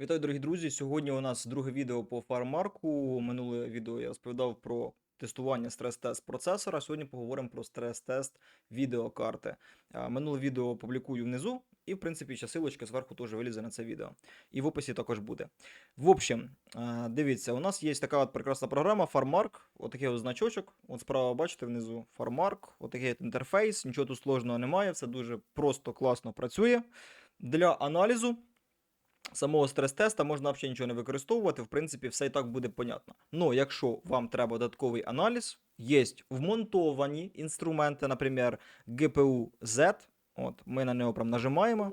Вітаю, дорогі друзі! Сьогодні у нас друге відео по фармарку. Минуле відео я розповідав про тестування стрес-тест процесора. Сьогодні поговоримо про стрес-тест відеокарти. Минуле відео публікую внизу, і, в принципі, ще силочка зверху теж вилізе на це відео. І в описі також буде. В общем, дивіться, у нас є така от прекрасна програма FarmArk. Отакий от значочок. От справа бачите внизу FarmArk. Отакий от інтерфейс. Нічого тут сложного немає. Все дуже просто, класно працює. Для аналізу самого стрес-теста можна взагалі нічого не використовувати, в принципі, все і так буде понятно. Ну, якщо вам треба додатковий аналіз, є вмонтовані інструменти, наприклад, GPU Z. От, ми на нього прям нажимаємо.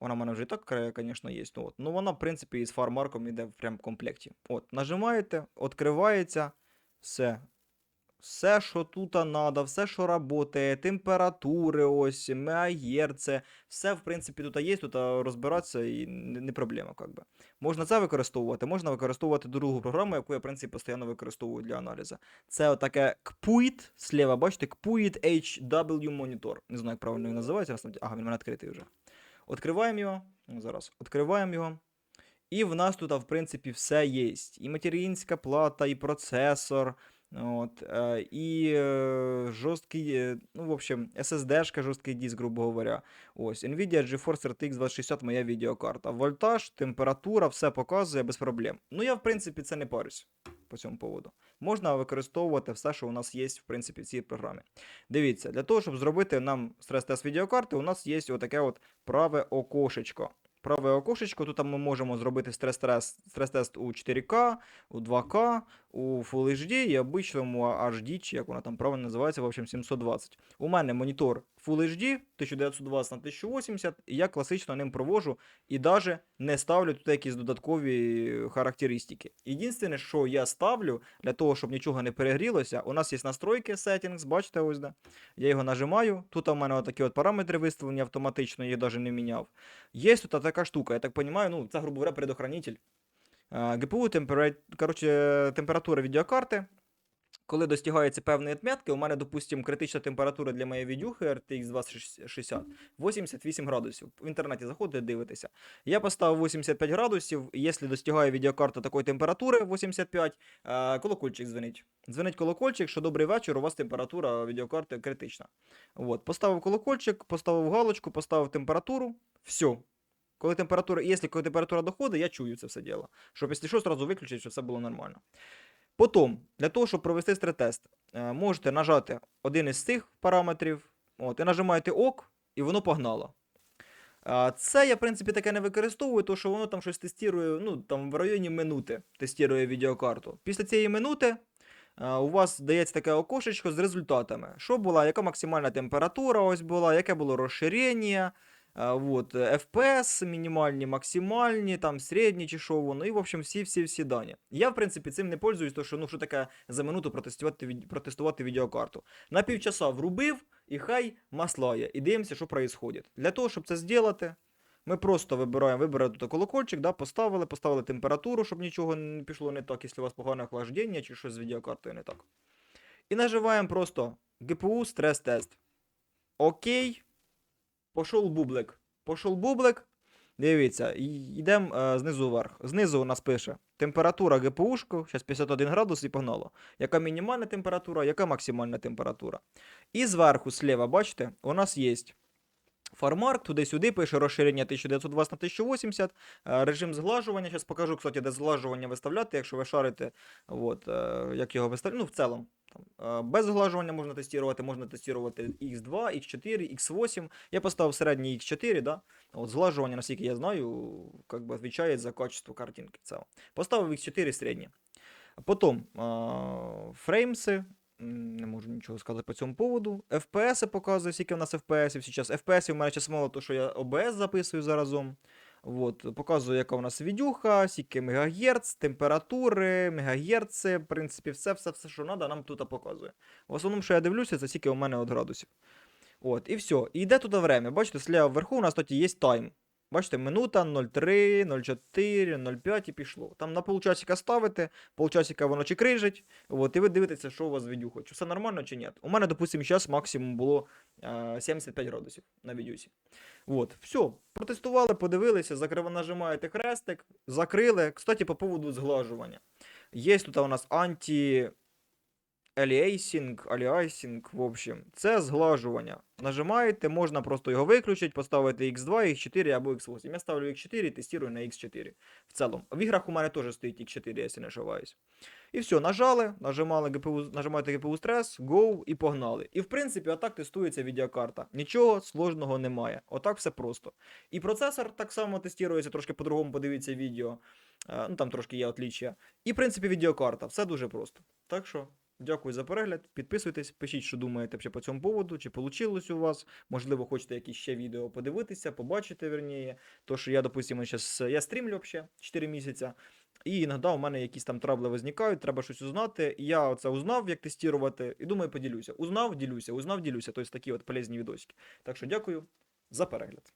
Вона в мене вже і так, звісно, є. Ну, от. ну вона, в принципі, із фармарком йде в прям комплекті. От, нажимаєте, відкривається все. Все, що тут треба, все, що працює, температури, ось, мегагерце, все, в принципі, тут є, тут розбиратися і не, проблема. Как би. Можна це використовувати, можна використовувати другу програму, яку я, в принципі, постійно використовую для аналізу. Це отаке KPUIT, слева, бачите, KPUIT HW Monitor. Не знаю, як правильно він називається. Ага, він мене відкритий вже. Відкриваємо його. Зараз. Відкриваємо його. І в нас тут, в принципі, все є. І материнська плата, і процесор. От, е, і е, жорсткий, е, ну, в общем, SSD-шка, жорсткий диск, грубо говоря. Ось, Nvidia GeForce RTX 2060 моя відеокарта. Вольтаж, температура, все показує без проблем. Ну, я, в принципі, це не парюсь по цьому поводу. Можна використовувати все, що у нас є, в принципі, в цій програмі. Дивіться, для того, щоб зробити нам стрес-тест відеокарти, у нас є отаке от праве окошечко. Праве окошечко, тут ми можемо зробити стрес-тест у 4К, у 2К, у Full HD і обичному HD, чи як вона там правильно називається, в общем, 720. У мене монітор Full HD 1920 на 1080, і я класично ним провожу і навіть не ставлю тут якісь додаткові характеристики. Єдине, що я ставлю для того, щоб нічого не перегрілося, у нас є настройки settings, бачите, ось де. Я його нажимаю. Тут у мене отакі от параметри виставлені автоматично, я їх навіть не міняв. Є тут така штука, я так розумію, ну, це, грубо говоря, предохранитель. А, GPU, темпера... коротше, температура відеокарти. Коли достигається певної відмітки, у мене, допустимо, критична температура для моєї відюхи RTX 2060 88 градусів. В інтернеті заходите, дивитеся. Я поставив 85 градусів, якщо достигає відеокарта такої температури 85, е, колокольчик дзвонить. Дзвонить колокольчик, що добрий вечір, у вас температура відеокарти критична. От, поставив колокольчик, поставив галочку, поставив температуру, все. Коли температура, якщо температура доходить, я чую це все діло. Щоб, якщо що, одразу виключити, щоб все було нормально. Потім, для того, щоб провести стрес-тест, е, можете нажати один із цих параметрів, от, і нажимаєте ок, і воно погнало. Це я, в принципі, таке не використовую, тому що воно там щось тестує, ну, там в районі минути тестує відеокарту. Після цієї минути е, у вас дається таке окошечко з результатами. Що була, яка максимальна температура ось була, яке було розширення, Вот, е, FPS мінімальні, максимальні, там середні чи що воно, і, в общем, всі-всі-всі дані. Я, в принципі, цим не пользуюсь, тому що, ну, що таке за минуту протестувати, протестувати відеокарту. На півчаса врубив, і хай маслає, і дивимося, що відбувається. Для того, щоб це зробити, ми просто вибираємо, вибираємо тут колокольчик, да, поставили, поставили температуру, щоб нічого не пішло не так, якщо у вас погане охлаждення чи щось з відеокартою не так. І нажимаємо просто GPU стрес-тест. Окей. Пошов бублик. Пошов бублик. Дивіться, йдемо е, знизу вверх. Знизу у нас пише температура ГПУшку, зараз 51 градус і погнало. Яка мінімальна температура, яка максимальна температура. І зверху, слева, бачите, у нас є фармарк, туди-сюди пише розширення 1920 на 1080, е, режим зглажування. Зараз покажу, кстати, де зглажування виставляти, якщо ви шарите, от, е, як його виставляти. Ну, в цілому. Там, е, без зглажування можна тестувати, можна тестувати X2, X4, X8. Я поставив середній X4, да? От зглажування, наскільки я знаю, как би відповідає за качество картинки. Це. Поставив X4 середнє. Потім е, фреймси. Не можу нічого сказати по цьому поводу. FPS показує, скільки в нас FPS зараз. FPS у мене мало, тому що я OBS записую заразом. От, Показую, яка у нас відюха, скільки мегагерц, температури, мегагерци, в принципі, все, все, все, що треба, нам тут показує. В основному, що я дивлюся, це скільки у мене от градусів. От, і все. І йде туди время. Бачите, сліва вверху у нас тут є тайм. Бачите, минута 0,3, 0,4, 0,5 і пішло. Там на полчасика ставите, полчасика воно чи крижить, от, і ви дивитеся, що у вас з. Чи все нормально, чи ні. У мене, допустимо, зараз максимум було е, 75 градусів на відюсі. От, все, протестували, подивилися, закрив... нажимаєте хрестик, закрили. Кстати, по поводу зглажування. Є тут у нас анті аліейсінг, аліайсінг, в общем, це зглажування. Нажимаєте, можна просто його виключити, поставити X2, X4 або X8. Я ставлю X4 і тестую на X4. В цілому. В іграх у мене теж стоїть X4, якщо не ошибаюсь. І все, нажали, нажимали GPU, нажимаєте GPU стрес, Go і погнали. І в принципі, отак тестується відеокарта. Нічого сложного немає. Отак все просто. І процесор так само тестується, трошки по-другому подивіться відео. Е, Ну там трошки є отліччя. І, в принципі, відеокарта. Все дуже просто. Так що. Дякую за перегляд. Підписуйтесь, пишіть, що думаєте по цьому поводу, чи вийшло у вас. Можливо, хочете якісь ще відео подивитися, побачити, верніє. То, що я, допустимо, щас, я стрімлю ще 4 місяці. І іноді у мене якісь там трабли визникають, треба щось узнати. І я це узнав, як тестувати, і думаю, поділюся. Узнав, ділюся, узнав, ділюся. Тобто такі от полезні відосики. Так що дякую за перегляд.